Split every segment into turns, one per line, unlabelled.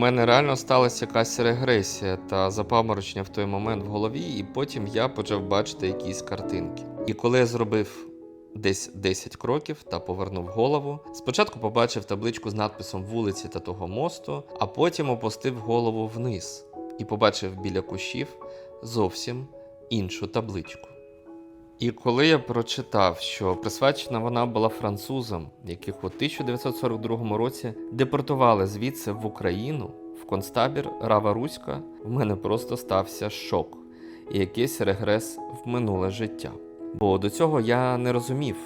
мене реально сталася якась регресія та запаморочення в той момент в голові, і потім я почав бачити якісь картинки. І коли я зробив десь 10 кроків та повернув голову, спочатку побачив табличку з надписом вулиці та того мосту, а потім опустив голову вниз і побачив біля кущів зовсім іншу табличку. І коли я прочитав, що присвячена вона була французам, яких у 1942 році депортували звідси в Україну, в концтабір Рава Руська, в мене просто стався шок і якийсь регрес в минуле життя. Бо до цього я не розумів,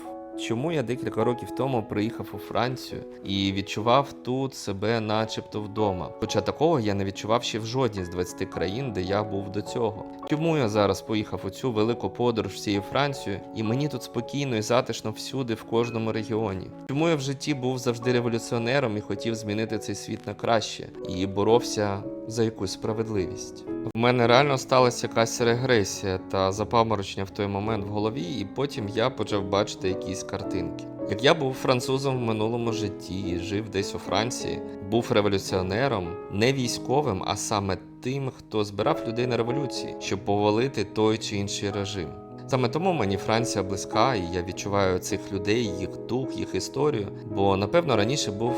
чому я декілька років тому приїхав у Францію і відчував тут себе начебто вдома. Хоча такого я не відчував ще в жодній з 20 країн, де я був до цього. Чому я зараз поїхав у цю велику подорож всією Францією, і мені тут спокійно і затишно всюди, в кожному регіоні? Чому я в житті був завжди революціонером і хотів змінити цей світ на краще і боровся за якусь справедливість? В мене реально сталася якась регресія та запаморочення в той момент в голові, і потім я почав бачити якісь картинки. Як я був французом в минулому житті жив десь у Франції, був революціонером, не військовим, а саме тим, хто збирав людей на революції, щоб повалити той чи інший режим. Саме тому мені Франція близька, і я відчуваю цих людей, їх дух, їх історію, бо напевно раніше був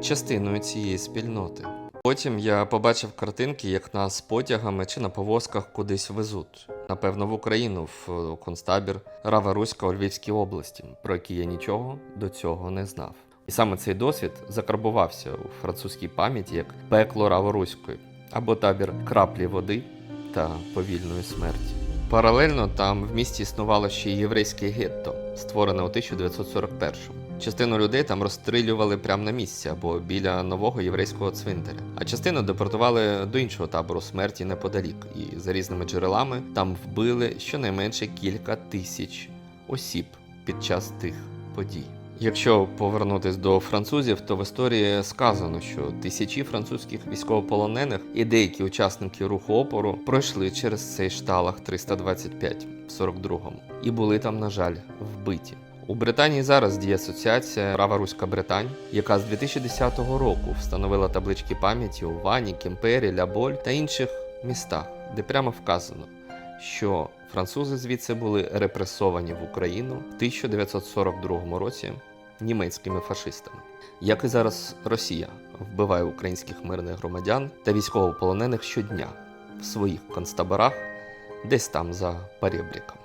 частиною цієї спільноти. Потім я побачив картинки, як нас потягами чи на повозках кудись везуть. Напевно, в Україну, в концтабір Рава Руська у Львівській області, про який я нічого до цього не знав. І саме цей досвід закарбувався у французькій пам'яті як пекло Раворуської або табір краплі води та повільної смерті. Паралельно там в місті існувало ще й єврейське гетто, створене у 1941-му. Частину людей там розстрілювали прямо на місці або біля нового єврейського цвинтаря, а частину депортували до іншого табору смерті неподалік. І за різними джерелами там вбили щонайменше кілька тисяч осіб під час тих подій. Якщо повернутись до французів, то в історії сказано, що тисячі французьких військовополонених і деякі учасники руху опору пройшли через цей шталах 325 в 42-му і були там, на жаль, вбиті. У Британії зараз діє асоціація Права Руська Британь, яка з 2010 року встановила таблички пам'яті у Вані, Кемпері, Ляболь та інших містах, де прямо вказано, що французи звідси були репресовані в Україну в 1942 році німецькими фашистами. Як і зараз Росія вбиває українських мирних громадян та військовополонених щодня в своїх концтаборах, десь там за Парєбріком.